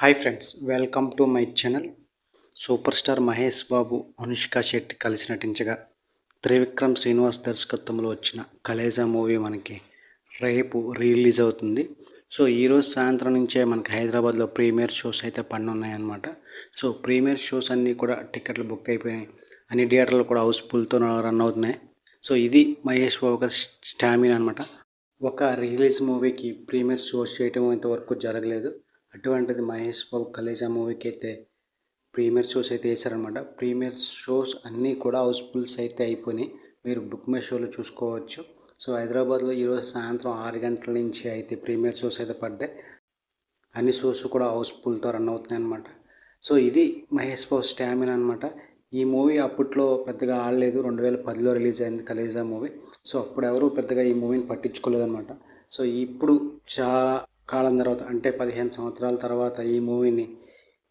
Hi friends welcome to my channel super star Mahesh Babu Anushka Shetty కలిసి నటించగా త్రివిక్రమ్ శ్రీనివాస్ దర్శకత్వంలో వచ్చిన కలేజా మూవీ మనకి రేపు రిలీజ్ అవుతుంది. సో ఈరోజు సాయంత్రం నుంచే మనకి హైదరాబాద్లో ప్రీమియర్ షోస్ అయితే ఉన్నాయన్నమాట సో ప్రీమియర్ షోస్ అన్నీ కూడా టికెట్లు బుక్ అయిపోయినాయి. అన్ని థియేటర్లు కూడా హౌస్ఫుల్తో రన్ అవుతున్నాయి. సో ఇది మహేష్ బాబు గారి స్టామినా అనమాట ఒక రిలీజ్ మూవీకి ప్రీమియర్ షోస్ చేయటం ఇంతవరకు జరగలేదు. అటువంటిది మహేష్ బాబు కలేజా మూవీకి అయితే ప్రీమియర్ షోస్ అయితే వేశారనమాట ప్రీమియర్ షోస్ అన్నీ కూడా హౌస్ఫుల్స్ అయితే అయిపోయినాయి. మీరు బుక్ మై షోలో చూసుకోవచ్చు. సో హైదరాబాద్లో ఈరోజు సాయంత్రం ఆరు గంటల నుంచి అయితే ప్రీమియర్ షోస్ అయితే పడ్డాయి. అన్ని షోస్ కూడా హౌస్ఫుల్తో రన్ అవుతున్నాయి అనమాట సో ఇది మహేష్ బాబు స్టామినా అనమాట ఈ మూవీ అప్పట్లో పెద్దగా ఆడలేదు. రెండు వేల పదిలో రిలీజ్ అయింది కలేజా మూవీ. సో అప్పుడు ఎవరు పెద్దగా ఈ మూవీని పట్టించుకోలేదన్నమాట. సో ఇప్పుడు చాలా కాలం తర్వాత అంటే పదిహేను సంవత్సరాల తర్వాత ఈ మూవీని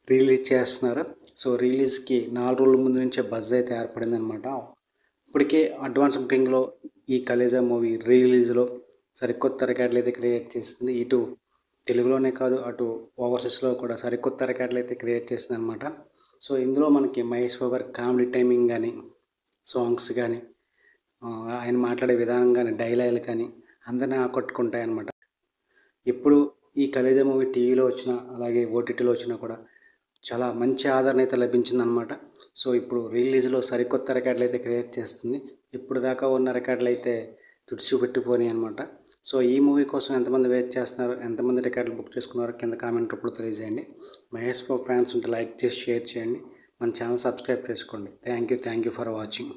రిలీజ్ చేస్తున్నారు. సో రిలీజ్కి నాలుగు రోజుల ముందు నుంచే బజ్ అయితే ఏర్పడింది అనమాట ఇప్పటికే అడ్వాన్స్ బుకింగ్లో ఈ కలేజా మూవీ రిలీజ్లో సరికొత్త రికార్డులు అయితే క్రియేట్ చేస్తుంది ఇటు తెలుగులోనే కాదు అటు ఓవర్సీస్లో కూడా సరికొత్త రికార్డులు అయితే క్రియేట్ చేస్తుంది అనమాట సో ఇందులో మనకి మహేష్ బాబు గారి కామెడీ టైమింగ్ కానీ సాంగ్స్ కానీ ఆయన మాట్లాడే విధానం కానీ డైలాగులు కానీ అందరినీ ఆకట్టుకుంటాయి అనమాట ఎప్పుడు ఈ కలేజ మూవీ టీవీలో వచ్చినా అలాగే ఓటీటీలో వచ్చినా కూడా చాలా మంచి ఆదరణ అయితే లభించిందనమాట సో ఇప్పుడు రిలీజ్లో సరికొత్త రికార్డులు అయితే క్రియేట్ చేస్తుంది. ఇప్పుడు దాకా ఉన్న రికార్డులు అయితే తుడిచిపెట్టిపోయినాయి అనమాట సో ఈ మూవీ కోసం ఎంతమంది వెయిట్ చేస్తున్నారు ఎంతమంది రికార్డులు బుక్ చేసుకున్నారో కింద కామెంట్ రూపంలో తెలియజేయండి. మహేష్ బాబు ఫ్యాన్స్ ఉంటే లైక్ చేసి షేర్ చేయండి. మన ఛానల్ సబ్స్క్రైబ్ చేసుకోండి. Thank you thank you for watching.